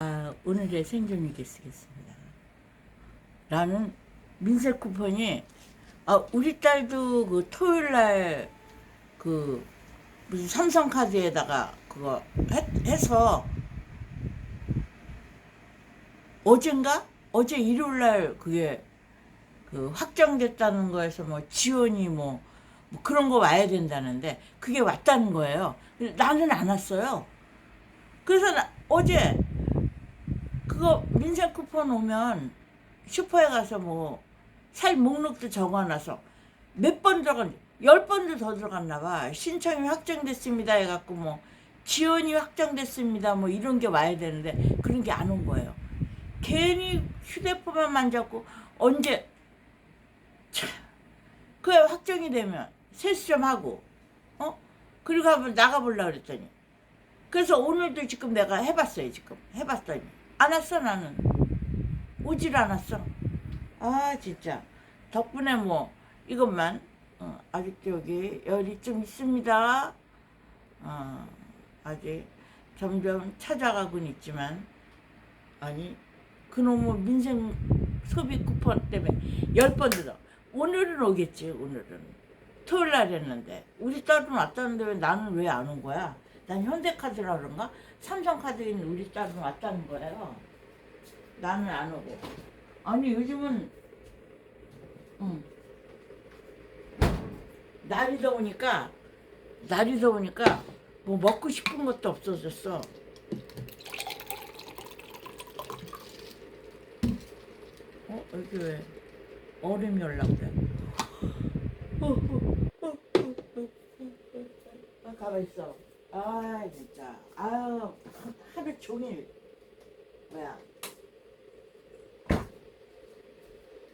아, 오늘의 생존일기 쓰겠습니다. 나는 민세 쿠폰이 아, 우리 딸도 그 토요일 날 그 무슨 삼성 카드에다가 그거 해, 해서 어젠가 어제 일요일 날 그게 그 확정됐다는 거에서 뭐 지원이 뭐, 뭐 그런 거 와야 된다는데 그게 왔다는 거예요. 나는 안 왔어요. 그래서 나, 어제 그거 민생 쿠폰 오면 슈퍼에 가서 뭐 살 목록도 적어놔서 몇 번 들어간 열 번도 더 들어갔나 봐. 신청이 확정됐습니다 해갖고 뭐 지원이 확정됐습니다 뭐 이런 게 와야 되는데 그런 게 안 온 거예요. 괜히 휴대폰만 만졌고 언제? 참 그게 확정이 되면 세수 좀 하고 어? 그리고 한번 나가보려 그랬더니. 그래서 오늘도 지금 내가 해봤어요 지금. 해봤더니 안 왔어 나는. 오질 않았어. 아 진짜. 덕분에 뭐 이것만 어, 아직도 여기 열이 좀 있습니다. 어, 아직 점점 찾아가곤 있지만 아니 그놈의 민생 소비 쿠폰 때문에 열 번 들어. 오늘은 오겠지 오늘은. 토요일 날 했는데. 우리 딸은 왔다는데 왜 나는 왜 안 온 거야 난 현대카드라 그런가 삼성카드인 우리 딸은 왔다는 거예요 나는 안 오고 아니 요즘은 응. 날이 더우니까 날이 더우니까 뭐 먹고 싶은 것도 없어졌어 어 여기 왜 얼음이 올라오래 어, 어, 어, 어, 어, 어, 어. 아 가만 있어 아 진짜 아유 하루 종일 뭐야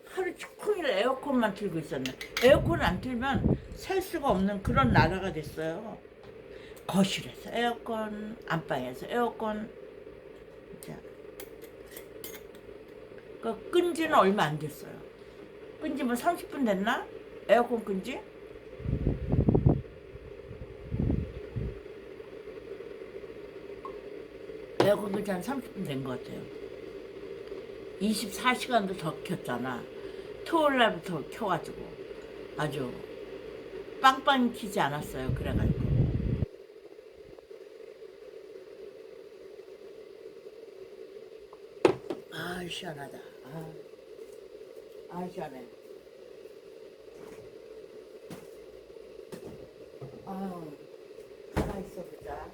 하루 종일 에어컨만 틀고 있었네. 에어컨 안 틀면 살 수가 없는 그런 나라가 됐어요. 거실에서 에어컨, 안방에서 에어컨. 자, 그 끈 지는 얼마 안 됐어요. 끈 지 뭐 30분 됐나? 에어컨 끈지? 에어컨 끈지 한 30분 된 것 같아요. 24시간도 더 켰잖아. 토요일 날부터 켜가지고 아주 빵빵 키지 않았어요. 그래가지고. 아 시원하다. 아, 아 시원해. 아유, 가만 있어 보자.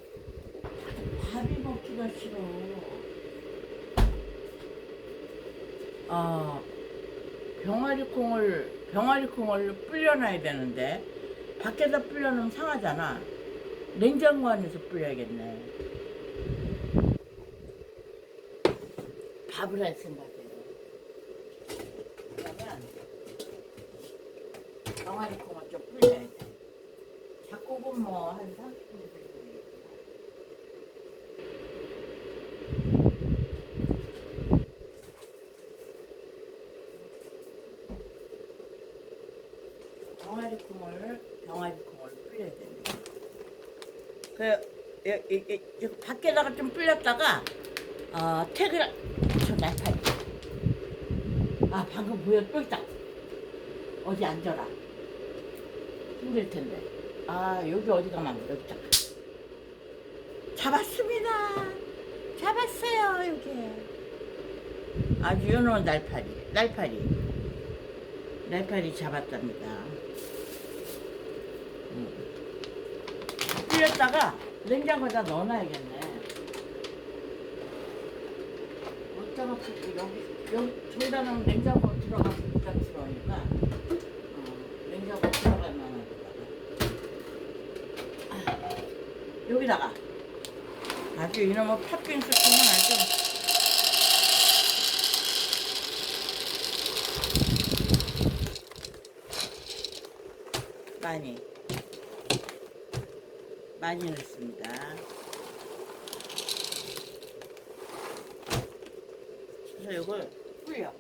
밥이 먹기가 싫어. 아, 병아리 콩을 병아리 콩을 불려놔야 되는데 밖에다 불려놓으면 상하잖아. 냉장고 안에서 불려야겠네. 밥을 할 생각이에요. 그러면 병아리 콩을 좀 불려야 돼. 잡곡은 뭐 한 30분 정도 되겠다. 병아리 콩을 병아리 콩을 불려야 됩니다. 그 이, 이, 이, 이 밖에다가 좀 불렸다가 어, 퇴근 저 날파리. 아 방금 뭐야 또 있다. 어디 앉아라. 힘들 텐데. 아 여기 어디 가면 여기 있다. 잡았습니다. 잡았어요 여기. 아주 연한 날파리. 날파리. 날파리 잡았답니다. 불렸다가 냉장고에다 넣어놔야겠네. 어쩌면 여기 여기 저기다 놓으면 냉장고 들어가서 부담스러우니까 어, 냉장고 들어가면 아, 여기다가. 아주 이놈의 팥빙수 주면 아주. 많이 많이 넣습니다. 그래서 이걸 불려.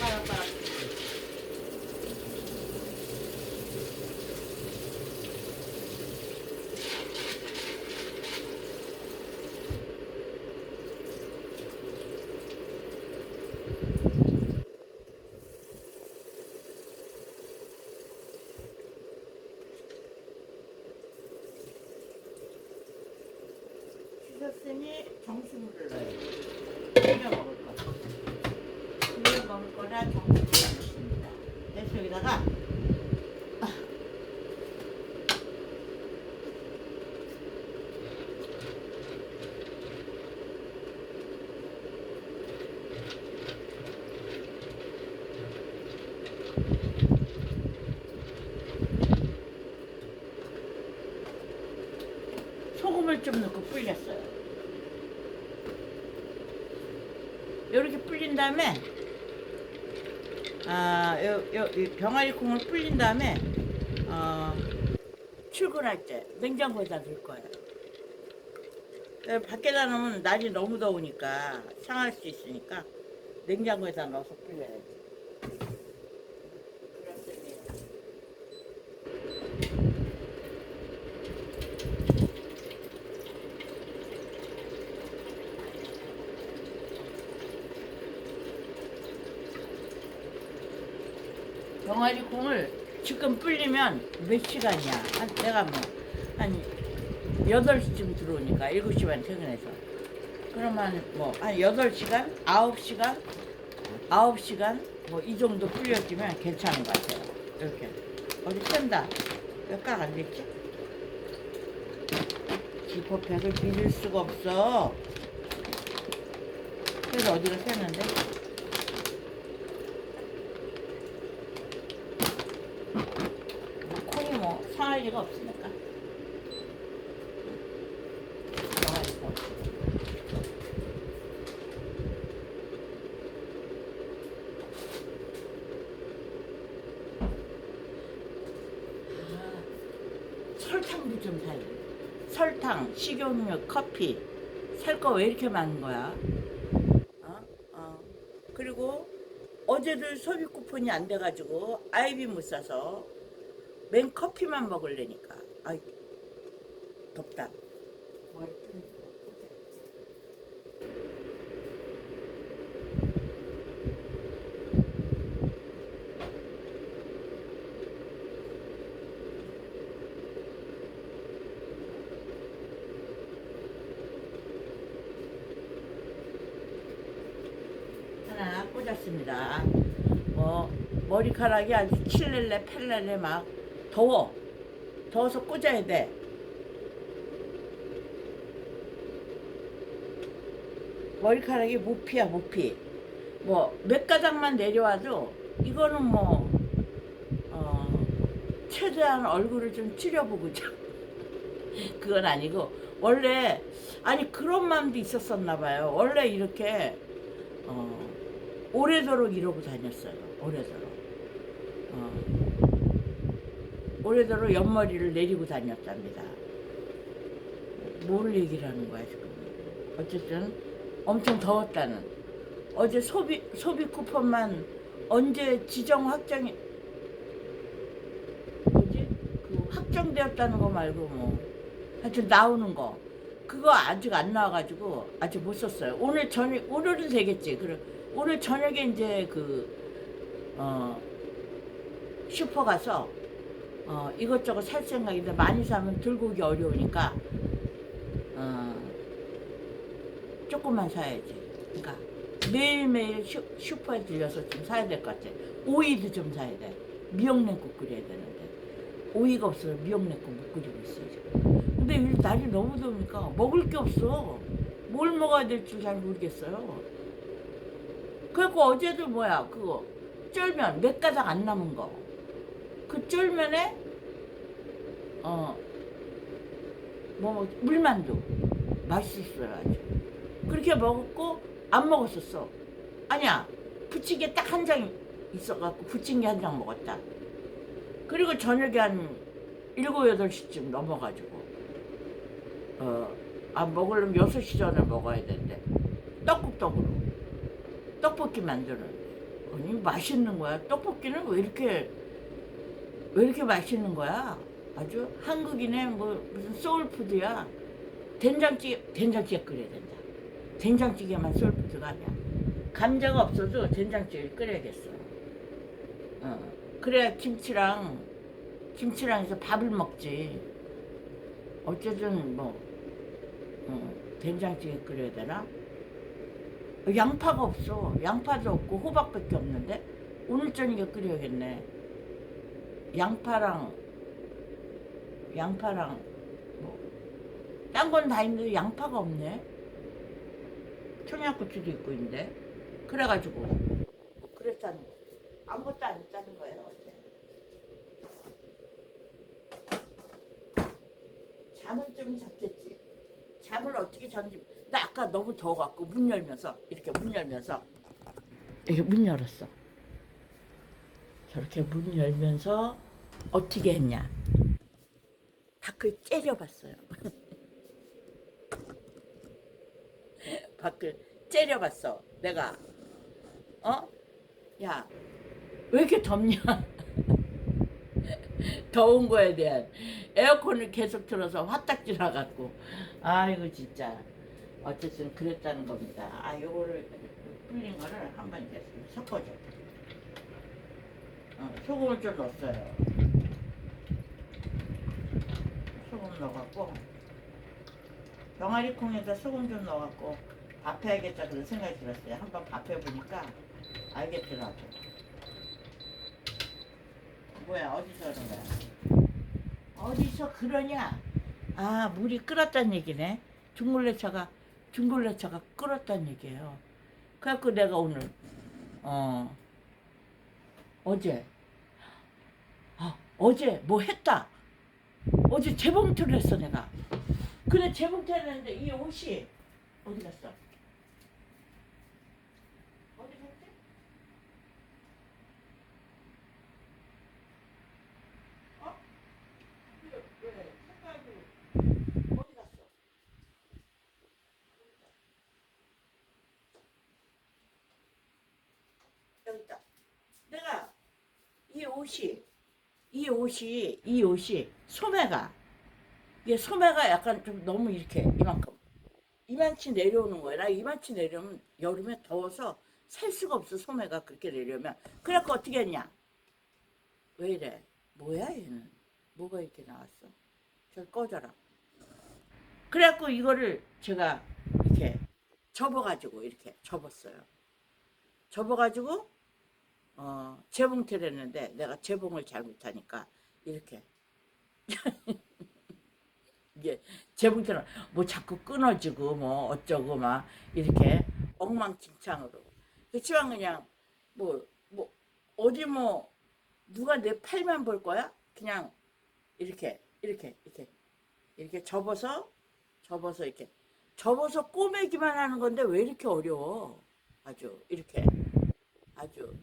빠락빠락. 부었으니 정수물을 넣어요. 소금을 좀 넣고 불렸어요. 이렇게 불린 다음에 아, 요, 요, 이 병아리 콩을 불린 다음에 어, 출근할 때 냉장고에다 넣을 거예요. 에, 밖에다 놓으면 날이 너무 더우니까 상할 수 있으니까 냉장고에다 넣어서 불려야지. 그렇습니다. 병아리 콩을 지금 불리면 몇 시간이야? 한, 내가 뭐, 한 8시쯤 들어오니까 7시 반 퇴근해서. 그러면 뭐, 한 8시간? 9시간? 9시간? 뭐, 이 정도 불려지면 괜찮은 것 같아요. 이렇게. 어디 샌다. 몇각 안 됐지? 지퍼백을 빌릴 수가 없어. 그래서 어디가 새는데? 콩이 뭐 상할 리가 없으니까. 아, 설탕도 좀 돼. 설탕, 식용유, 커피. 살 거 왜 이렇게 많은 거야? 어? 어. 그리고 어제도 소비 쿠폰이 안 돼가지고 아이비 못 사서 맨 커피만 먹을래니까. 아이 덥다. 하나 꽂았습니다. 뭐 머리카락이 아주 칠렐레 팔렐레 막 더워. 더워서 꽂아야 돼. 머리카락이 모피야 모피. 뭐 몇 가닥만 내려와도 이거는 뭐 어, 최대한 얼굴을 좀 찌려보고자. 그건 아니고 원래 아니 그런 마음도 있었었나 봐요. 원래 이렇게 어, 오래도록 이러고 다녔어요. 오래도록. 어, 오래도록 옆머리를 내리고 다녔답니다. 뭘 얘기를 하는 거야 지금? 어쨌든 엄청 더웠다는. 어제 소비 소비 쿠폰만 언제 지정 확정이 뭐지? 그 확정되었다는 거 말고 뭐 하여튼 나오는 거 그거 아직 안 나와가지고 아직 못 썼어요. 오늘 저녁 오늘은 되겠지. 그래 오늘 저녁에 이제 그 어, 슈퍼 가서 어, 이것저것 살 생각인데 많이 사면 들고 오기 어려우니까 어, 조금만 사야지. 그러니까 매일매일 슈, 슈퍼에 들려서 좀 사야 될 것 같아. 오이도 좀 사야 돼. 미역냉국 끓여야 되는데 오이가 없어서 미역냉국 못 끓이고 지금. 근데 이 날이 너무 더우니까 먹을 게 없어. 뭘 먹어야 될지 잘 모르겠어요. 그리고 어제도 뭐야 그거 쫄면 몇 가닥 안 남은 거. 그 쫄면에 어 뭐 물만두 맛있었어요 아주. 그렇게 먹었고 안 먹었었어. 아니야 부침개 딱 한 장 있어갖고 부침개 한 장 먹었다. 그리고 저녁에 한 일곱 여덟 시쯤 넘어가지고 어, 아 먹으려면 여섯 시 전에 먹어야 되는데 떡국 떡으로 떡볶이 만드는데 아니 맛있는 거야. 떡볶이는 왜 이렇게 왜 이렇게 맛있는 거야? 아주 한국인의 뭐 무슨 소울푸드야. 된장찌개 된장찌개 끓여야 된다. 된장찌개만 소울푸드가 아니야. 감자가 없어도 된장찌개 끓여야겠어. 어. 그래야 김치랑 김치랑 해서 밥을 먹지. 어쨌든 뭐 어, 된장찌개 끓여야 되나? 어, 양파가 없어. 양파도 없고 호박밖에 없는데 오늘 저녁에 끓여야겠네. 양파랑 양파랑 뭐딴 건 다 있는데 양파가 없네. 청양고추도 있고 있는데 그래가지고 뭐 그랬다는 거. 아무것도 안 했다는 거예요 어제. 잠은 좀 잤겠지. 잠을 어떻게 잤는지. 나 아까 너무 더워갖고 문 열면서 이렇게 문 열면서 이렇게 문 열었어. 저렇게 문 열면서 어떻게 했냐. 밖을 째려봤어요. 밖을 째려봤어. 내가 어? 야, 왜 이렇게 덥냐? 더운 거에 대한 에어컨을 계속 틀어서 화딱지 나갖고 아이고 진짜 어쨌든 그랬다는 겁니다. 아 요거를 불린 거를 한번 이제 섞어줘. 어, 소금을 좀 넣었어요. 소금 넣어갖고 병아리 콩에다 소금 좀 넣어갖고 밥해야겠다 그런 생각이 들었어요. 한번 밥해보니까 알겠더라고. 뭐야 어디서 그런 거야? 어디서 그러냐? 아 물이 끓었단 얘기네. 중물레차가 중물레차가 끓었단 얘기예요. 그래갖고 내가 오늘 어 어제 아 어제 뭐 했다. 어제 재봉틀을 했어 내가. 근데 재봉틀 했는데 이 옷이 어디 갔어? 어디 갔지? 어? 왜, 왜? 색깔도 어디 갔어? 여기 있다. 내가 이 옷이 이 옷이 이 옷이 소매가 이게 소매가 약간 좀 너무 이렇게 이만큼 이만치 내려오는 거야. 나 이만치 내려오면 여름에 더워서 살 수가 없어 소매가 그렇게 내려오면. 그래갖고 어떻게 했냐? 왜 이래? 뭐야 얘는? 뭐가 이렇게 나왔어? 저 꺼져라. 그래갖고 이거를 제가 이렇게 접어가지고 이렇게 접었어요. 접어가지고 어, 재봉틀 했는데 내가 재봉을 잘 못하니까 이렇게. 이게 재봉틀은 뭐 자꾸 끊어지고 뭐 어쩌고 막 이렇게 엉망진창으로. 그렇지만 그냥 뭐뭐 어디 뭐 누가 내 팔만 볼 거야? 그냥 이렇게 이렇게 이렇게. 이렇게 접어서 접어서 이렇게. 접어서 꼬매기만 하는 건데 왜 이렇게 어려워? 아주 이렇게. 아주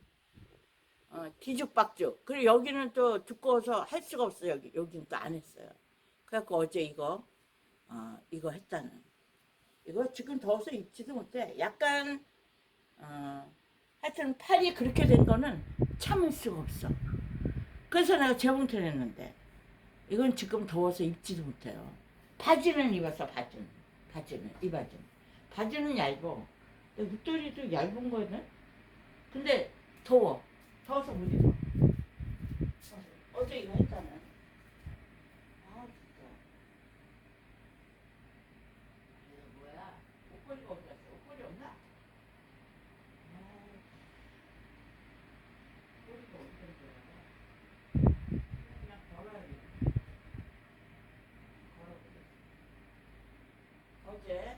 어, 뒤죽박죽. 그리고 여기는 또 두꺼워서 할 수가 없어 여기 여기는 또 안 했어요. 그래갖고 어제 이거 어, 이거 했다는. 이거 지금 더워서 입지도 못해. 약간 어, 하여튼 팔이 그렇게 된 거는 참을 수가 없어. 그래서 내가 재봉틀 했는데 이건 지금 더워서 입지도 못해요. 바지는 입었어 바지는 바지는 이 바지는 바지는 얇어. 근데 밑돌이도 얇은 거는 근데 더워. 더워서 못 입어. 어제 이거 했잖아. 아 진짜. 이거 뭐야? 옷걸이가 어디 갔어? 옷걸이 없나? 아, 옷걸이가 어디 갔어? 그냥 걸어야겠다. 걸어보겠어. 어제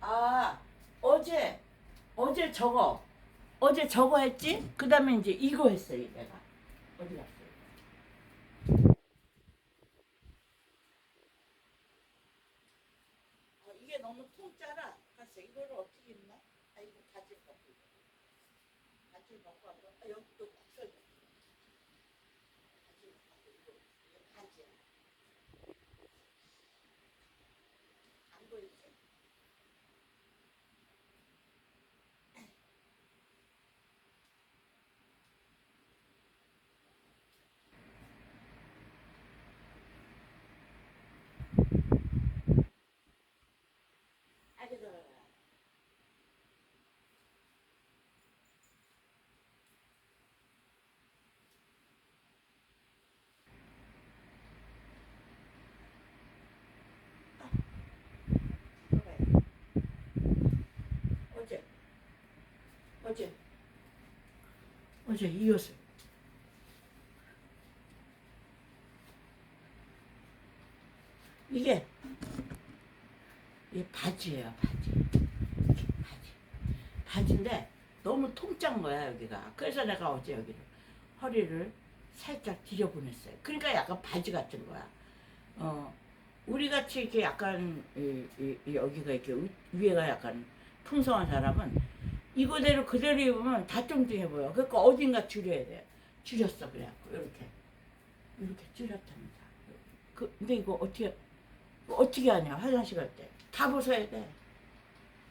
아 어제 어제 저거 어제 저거 했지? 그 다음에 이제 이거 했어요 내가 어디 갔어요? 어, 이게 너무 통짜라 갔어 이거를 어떻게 했나? 아 이거 바지 벗고 한 거. 아, 여기 또 국설 바지 벗고 이거 이거 바지야 안 보이지? 아이고 어제. 어제 이 옷을 이게 이 바지예요 바지. 바지. 바지인데 너무 통짠 거야 여기가. 그래서 내가 어제 여기를 허리를 살짝 들여보냈어요. 그러니까 약간 바지 같은 거야. 어 우리 같이 이렇게 약간 이, 이- 이 여기가 이렇게 위- 위에가 약간 풍성한 사람은 이거대로 그대로 입으면 다 뚱뚱해 보여. 그러니까 어딘가 줄여야 돼. 줄였어 그래갖고 이렇게. 이렇게 줄였답니다. 그, 근데 이거 어떻게 어떻게 하냐 화장실 갈 때. 다 벗어야 돼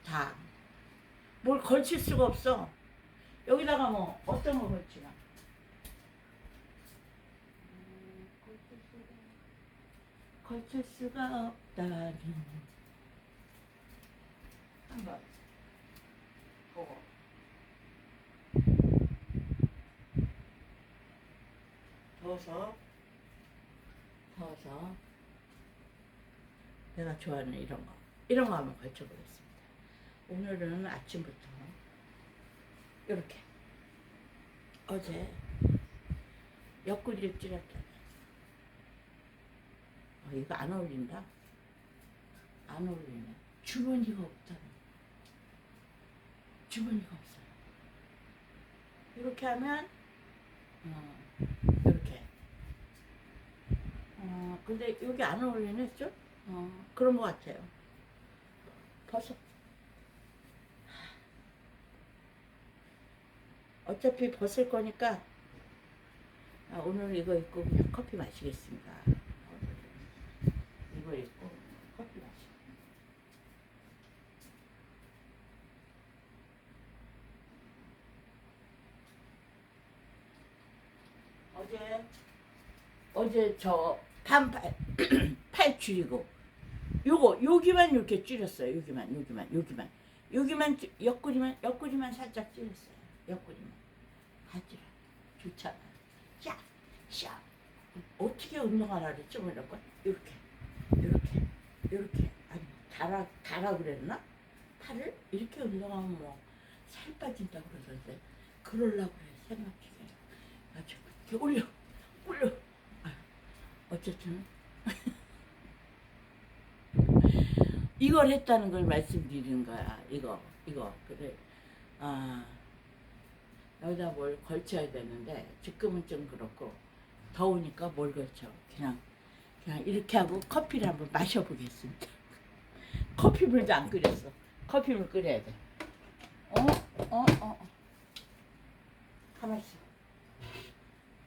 다. 뭘 걸칠 수가 없어. 여기다가 뭐 어떤 거 걸치나? 걸칠 수가 없다니. 한번 더워서 더워서 내가 좋아하는 이런 거 이런 거 한번 걸쳐보겠습니다. 오늘은 아침부터 이렇게. 어제 옆구리를 찌렸다. 어, 이거 안 어울린다? 안 어울리네. 주머니가 없다 주머니가 없어요. 이렇게 하면 어, 이렇게 어, 근데 여기 안 어울리네 좀? 어, 그런 것 같아요 벗어 어차피 벗을 거니까 아, 오늘 이거 입고 그냥 커피 마시겠습니다. 이거 입고 커피 마시. 어제 어제 저 반팔 팔 줄이고 요거 여기만 이렇게 줄였어요. 여기만 여기만 여기만 여기만 찌- 옆구리만 옆구리만 살짝 줄였어요. 옆구리만 바지라 좋잖아. 자, 샤 어떻게 운동하라 그랬죠? 뭐 이런 거 이렇게 이렇게 이렇게 아니 달아 달아 그랬나? 팔을 이렇게 운동하면 뭐 살 빠진다고 그러던데 그럴라고 그래 생각해. 아주 이렇게 올려 올려. 어쨌든 이걸 했다는 걸 말씀드리는 거야. 이거, 이거. 그래. 아, 여기다 뭘 걸쳐야 되는데, 지금은 좀 그렇고, 더우니까 뭘 걸쳐. 그냥, 그냥 이렇게 하고 커피를 한번 마셔보겠습니다. 커피물도 안 끓였어. 커피물 끓여야 돼. 어, 어, 어. 어. 가만 있어.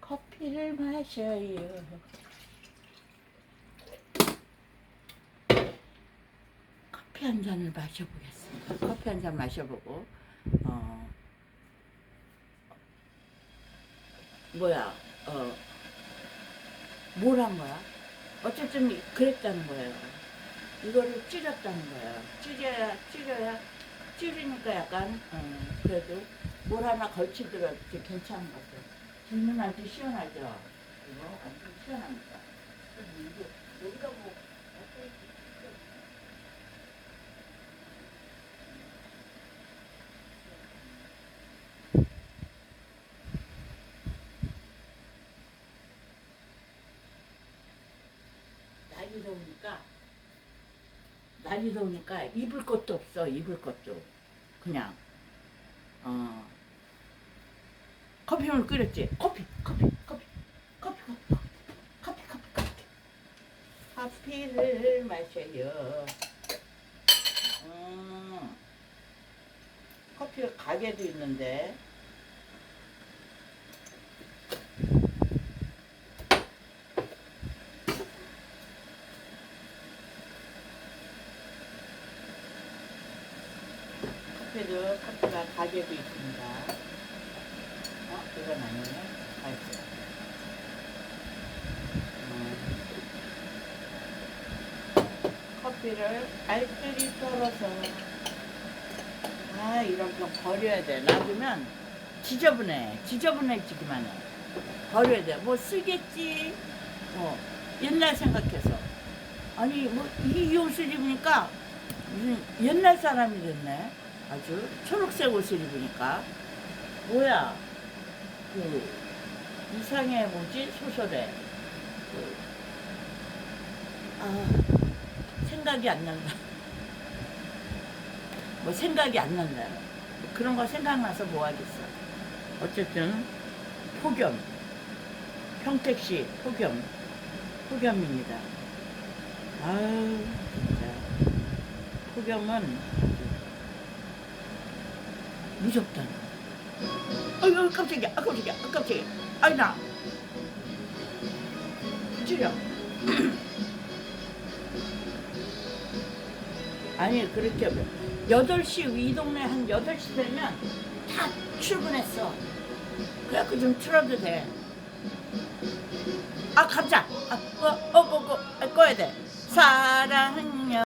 커피를 마셔요. 커피 한 잔을 마셔보겠습니다. 커피 한 잔 마셔보고 어 뭐야 어 뭘 한 거야? 어쨌든 그랬다는 거예요. 이거를 찌렸다는 거예요. 찌려야 찌려야 찌르니까 약간 어, 그래도 뭘 하나 걸치더라도 좀 괜찮은 것 같아요. 뒷문 아주 시원하죠. 이거 완전 시원합니다. 여기다 뭐 어떻게 날이 더우니까 날이 더우니까 입을 것도 없어 입을 것도. 그냥. 어. 커피물 끓였지? 커피 커피 커피. 커피 커피 커피 커피 커피. 커피를 마셔요. 음. 커피 가게도 있는데 커피도 커피가 가게도 있습니다. 어? 이건 아니네. 아이고. 음. 커피를 알뜰히 썰어서 아 이런 거 버려야 돼. 놔두면 지저분해. 지저분해지기만 해. 버려야 돼. 뭐 쓰겠지. 뭐 옛날 생각해서. 아니 뭐 이 옷을 입으니까 무슨 옛날 사람이 됐네. 아주 초록색 옷을 입으니까 뭐야 그 이상의 뭐지 소설에 그, 아 생각이 안 난다. 뭐 생각이 안 난다. 뭐 그런 거 생각나서 뭐 하겠어? 어쨌든 폭염. 평택시 폭염. 폭염입니다. 아유 진짜. 폭염은 무섭다. 아유 깜짝이야. 아 깜짝이야. 아 깜짝이야. 아이 나. 찌려 아니 그렇게 8시 이 동네 한 8시 되면 다 출근했어. 그래갖고 좀 틀어도 돼아 깜짝 아, 어, 어, 어, 어, 꺼야 돼. 사랑요